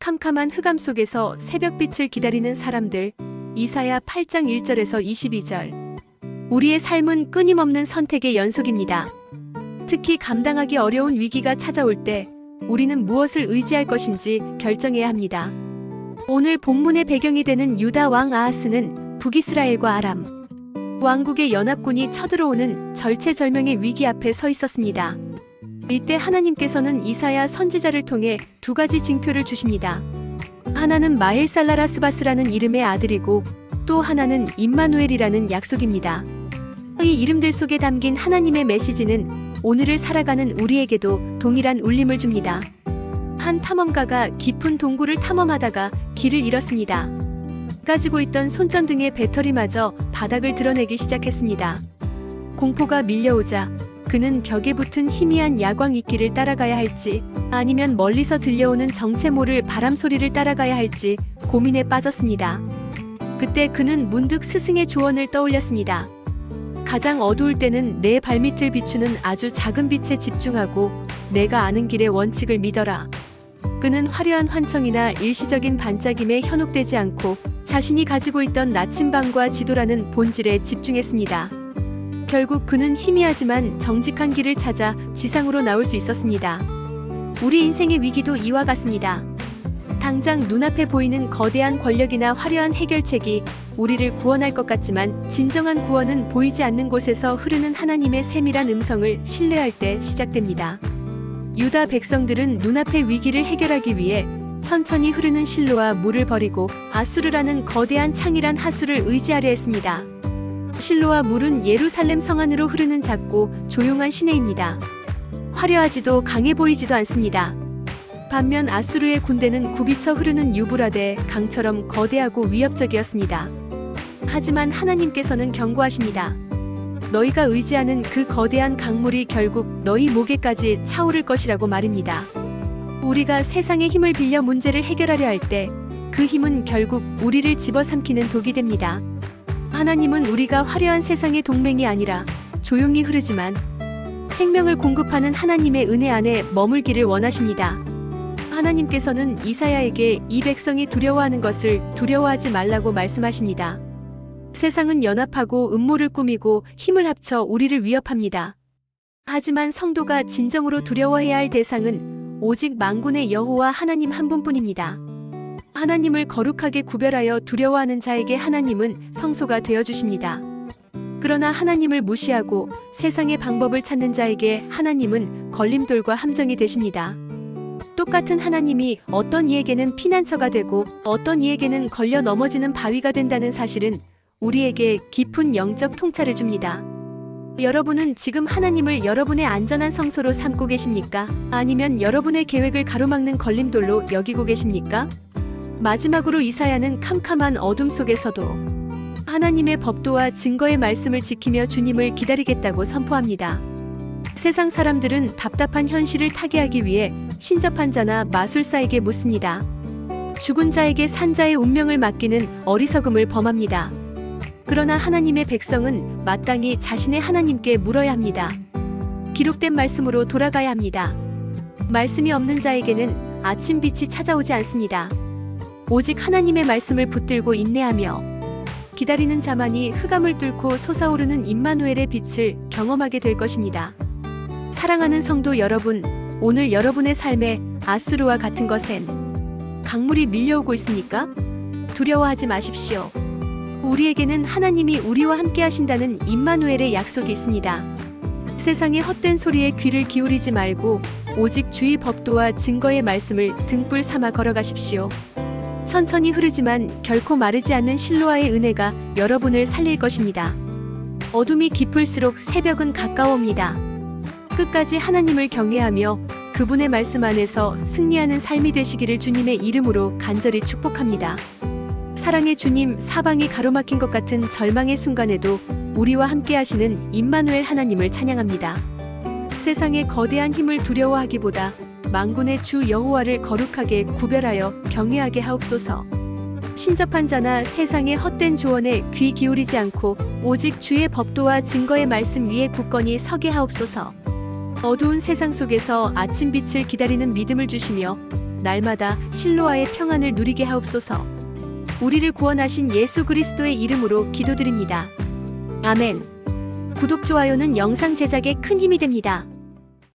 캄캄한 흑암 속에서 새벽빛을 기다리는 사람들. 이사야 8장 1절에서 22절. 우리의 삶은 끊임없는 선택의 연속입니다. 특히 감당하기 어려운 위기가 찾아올 때 우리는 무엇을 의지할 것인지 결정해야 합니다. 오늘 본문의 배경이 되는 유다 왕 아하스는 북이스라엘과 아람 왕국의 연합군이 쳐들어오는 절체절명의 위기 앞에 서 있었습니다. 이때 하나님께서는 이사야 선지자를 통해 두 가지 징표를 주십니다. 하나는 마헬살라라스바스라는 이름의 아들이고 또 하나는 임마누엘이라는 약속입니다. 이 이름들 속에 담긴 하나님의 메시지는 오늘을 살아가는 우리에게도 동일한 울림을 줍니다. 한 탐험가가 깊은 동굴을 탐험하다가 길을 잃었습니다. 가지고 있던 손전등의 배터리마저 바닥을 드러내기 시작했습니다. 공포가 밀려오자 그는 벽에 붙은 희미한 야광 이끼를 따라가야 할지 아니면 멀리서 들려오는 정체 모를 바람 소리를 따라가야 할지 고민에 빠졌습니다. 그때 그는 문득 스승의 조언을 떠올렸습니다. 가장 어두울 때는 내 발밑을 비추는 아주 작은 빛에 집중하고 내가 아는 길의 원칙을 믿어라. 그는 화려한 환청이나 일시적인 반짝임에 현혹되지 않고 자신이 가지고 있던 나침반과 지도라는 본질에 집중했습니다. 결국 그는 희미하지만 정직한 길을 찾아 지상으로 나올 수 있었습니다. 우리 인생의 위기도 이와 같습니다. 당장 눈앞에 보이는 거대한 권력이나 화려한 해결책이 우리를 구원할 것 같지만 진정한 구원은 보이지 않는 곳에서 흐르는 하나님의 세밀한 음성을 신뢰할 때 시작됩니다. 유다 백성들은 눈앞의 위기를 해결하기 위해 천천히 흐르는 실로와 물을 버리고 아수르라는 거대한 창이란 하수를 의지하려 했습니다. 실로와 물은 예루살렘 성 안으로 흐르는 작고 조용한 시내입니다. 화려하지도 강해 보이지도 않습니다. 반면 아수르의 군대는 굽이쳐 흐르는 유브라데 강처럼 거대하고 위협적이었습니다. 하지만 하나님께서는 경고하십니다. 너희가 의지하는 그 거대한 강물이 결국 너희 목에까지 차오를 것이라고 말입니다. 우리가 세상의 힘을 빌려 문제를 해결하려 할 때 그 힘은 결국 우리를 집어삼키는 독이 됩니다. 하나님은 우리가 화려한 세상의 동맹이 아니라 조용히 흐르지만 생명을 공급하는 하나님의 은혜 안에 머물기를 원하십니다. 하나님께서는 이사야에게 이 백성이 두려워하는 것을 두려워하지 말라고 말씀하십니다. 세상은 연합하고 음모를 꾸미고 힘을 합쳐 우리를 위협합니다. 하지만 성도가 진정으로 두려워해야 할 대상은 오직 만군의 여호와 하나님 한 분뿐입니다. 하나님을 거룩하게 구별하여 두려워하는 자에게 하나님은 성소가 되어 주십니다. 그러나 하나님을 무시하고 세상의 방법을 찾는 자에게 하나님은 걸림돌과 함정이 되십니다. 똑같은 하나님이 어떤 이에게는 피난처가 되고 어떤 이에게는 걸려 넘어지는 바위가 된다는 사실은 우리에게 깊은 영적 통찰을 줍니다. 여러분은 지금 하나님을 여러분의 안전한 성소로 삼고 계십니까? 아니면 여러분의 계획을 가로막는 걸림돌로 여기고 계십니까? 마지막으로 이사야는 캄캄한 어둠 속에서도 하나님의 법도와 증거의 말씀을 지키며 주님을 기다리겠다고 선포합니다. 세상 사람들은 답답한 현실을 타개하기 위해 신접한 자나 마술사에게 묻습니다. 죽은 자에게 산 자의 운명을 맡기는 어리석음을 범합니다. 그러나 하나님의 백성은 마땅히 자신의 하나님께 물어야 합니다. 기록된 말씀으로 돌아가야 합니다. 말씀이 없는 자에게는 아침 빛이 찾아오지 않습니다. 오직 하나님의 말씀을 붙들고 인내하며 기다리는 자만이 흑암을 뚫고 솟아오르는 임마누엘의 빛을 경험하게 될 것입니다. 사랑하는 성도 여러분, 오늘 여러분의 삶에 아수르와 같은 것엔 강물이 밀려오고 있습니까? 두려워하지 마십시오. 우리에게는 하나님이 우리와 함께 하신다는 임마누엘의 약속이 있습니다. 세상의 헛된 소리에 귀를 기울이지 말고 오직 주의 법도와 증거의 말씀을 등불 삼아 걸어가십시오. 천천히 흐르지만 결코 마르지 않는 실로아의 은혜가 여러분을 살릴 것입니다. 어둠이 깊을수록 새벽은 가까워옵니다. 끝까지 하나님을 경외하며 그분의 말씀 안에서 승리하는 삶이 되시기를 주님의 이름으로 간절히 축복합니다. 사랑의 주님, 사방이 가로막힌 것 같은 절망의 순간에도 우리와 함께 하시는 임마누엘 하나님을 찬양합니다. 세상의 거대한 힘을 두려워하기보다 만군의 주 여호와를 거룩하게 구별하여 경외하게 하옵소서. 신접한 자나 세상의 헛된 조언에 귀 기울이지 않고 오직 주의 법도와 증거의 말씀 위에 굳건히 서게 하옵소서. 어두운 세상 속에서 아침 빛을 기다리는 믿음을 주시며 날마다 실로와의 평안을 누리게 하옵소서. 우리를 구원하신 예수 그리스도의 이름으로 기도드립니다. 아멘. 구독, 좋아요는 영상 제작에 큰 힘이 됩니다.